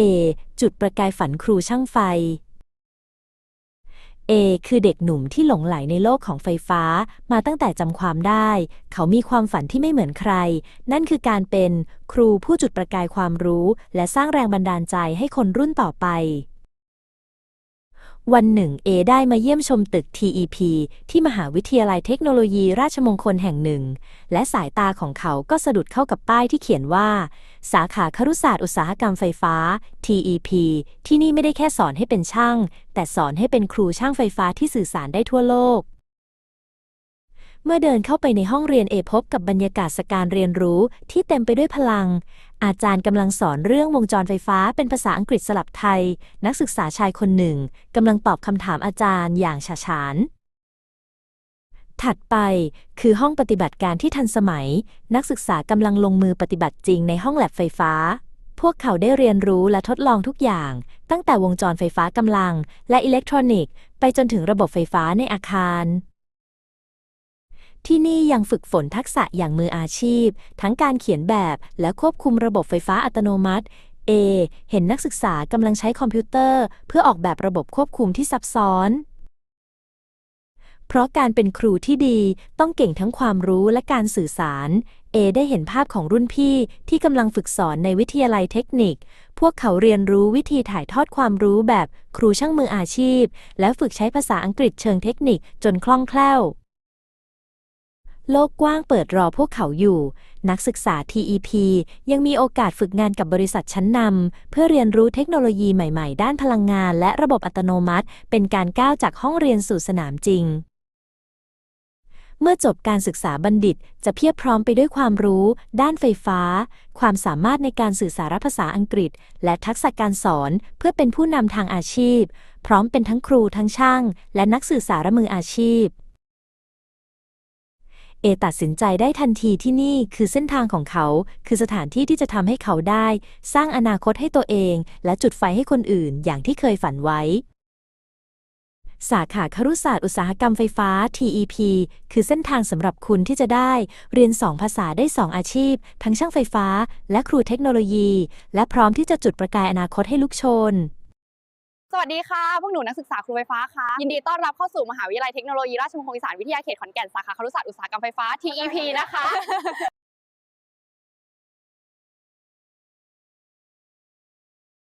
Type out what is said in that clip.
A จุดประกายฝันครูช่างไฟ A คือเด็กหนุ่มที่หลงไหลในโลกของไฟฟ้ามาตั้งแต่จำความได้ เขามีความฝันที่ไม่เหมือนใคร นั่นคือการเป็นครูผู้จุดประกายความรู้ และสร้างแรงบันดาลใจให้คนรุ่นต่อไป วันหนึ่งเอได้มาเยี่ยมชมตึก TEP ที่มหาวิทยาลัยเทคโนโลยีราชมงคลแห่งหนึ่ง และสายตาของเขาก็สะดุดเข้ากับป้ายที่เขียนว่า สาขาครุศาสตร์อุตสาหกรรมไฟฟ้า TEP ที่นี่ไม่ได้แค่สอนให้เป็นช่าง แต่สอนให้เป็นครูช่างไฟฟ้าที่สื่อสารได้ทั่วโลก เมื่อเดินเข้าไปในห้องเรียนเอพบกับบรรยากาศการเรียนรู้ที่เต็มไปด้วยพลัง อาจารย์กำลังสอนเรื่องวงจรไฟฟ้าเป็นภาษาอังกฤษสลับไทย นักศึกษาชายคนหนึ่งกำลังตอบคำถามอาจารย์อย่างฉาฉานถัดไปคือห้องปฏิบัติการที่ทันสมัย นักศึกษากำลังลงมือปฏิบัติจริงในห้องแลบไฟฟ้า พวกเขาได้เรียนรู้และทดลองทุกอย่าง ตั้งแต่วงจรไฟฟ้ากำลัง และอิเล็กทรอนิกส์ ไปจนถึงระบบไฟฟ้าในอาคาร ที่นี่ยังฝึกฝนทักษะอย่างมืออาชีพ ทั้งการเขียนแบบและควบคุมระบบไฟฟ้าอัตโนมัติ A เห็นนักศึกษากำลังใช้คอมพิวเตอร์ เพื่อออกแบบระบบควบคุมที่ซับซ้อน เพราะการเป็นครูที่ดีต้องเก่งทั้งความรู้และการสื่อสารเอได้เห็นภาพของรุ่นพี่ที่กำลังฝึกสอนในวิทยาลัยเทคนิค พวกเขาเรียนรู้วิธีถ่ายทอดความรู้แบบครูช่างมืออาชีพ และฝึกใช้ภาษาอังกฤษเชิงเทคนิคจนคล่องแคล่ว โลกกว้างเปิดรอพวกเขาอยู่ นักศึกษา TEP ยังมีโอกาสฝึกงานกับบริษัทชั้นนำเพื่อเรียนรู้เทคโนโลยีใหม่ๆ ด้านพลังงาน และระบบอัตโนมัติ เป็นการก้าวจากห้องเรียนสู่สนามจริง เมื่อจบการศึกษาบัณฑิตจะเพียบพร้อมไปด้วยความรู้ ด้านไฟฟ้า ความสามารถในการสื่อสารภาษาอังกฤษ และทักษะการสอนเพื่อเป็นผู้นำทางอาชีพ พร้อมเป็นทั้งครูทั้งช่าง และนักสื่อสารมืออาชีพ เอตัดสินใจได้ทันทีที่นี่คือเส้นทางของเขา คือสถานที่ที่จะทำให้เขาได้ สร้างอนาคตให้ตัวเอง และจุดไฟให้คนอื่นอย่างที่เคยฝันไว้ สาขาครุศาสตร์อุตสาหกรรมไฟฟ้า TEP คือเส้นทางสำหรับคุณที่จะได้ เรียน2ภาษาได้2อาชีพ ทั้งช่างไฟฟ้า และครูเทคโนโลยี และพร้อมที่จะจุดประกายอนาคตให้ลุกโชน สวัสดีค่ะ พวกหนูนักศึกษาครูไฟฟ้าค่ะ ยินดีต้อนรับเข้าสู่มหาวิทยาลัยเทคโนโลยีราชมงคลอีสานวิทยาเขตขอนแก่นสาขาครุศาสตร์อุตสาหกรรมไฟฟ้า TEP นะคะ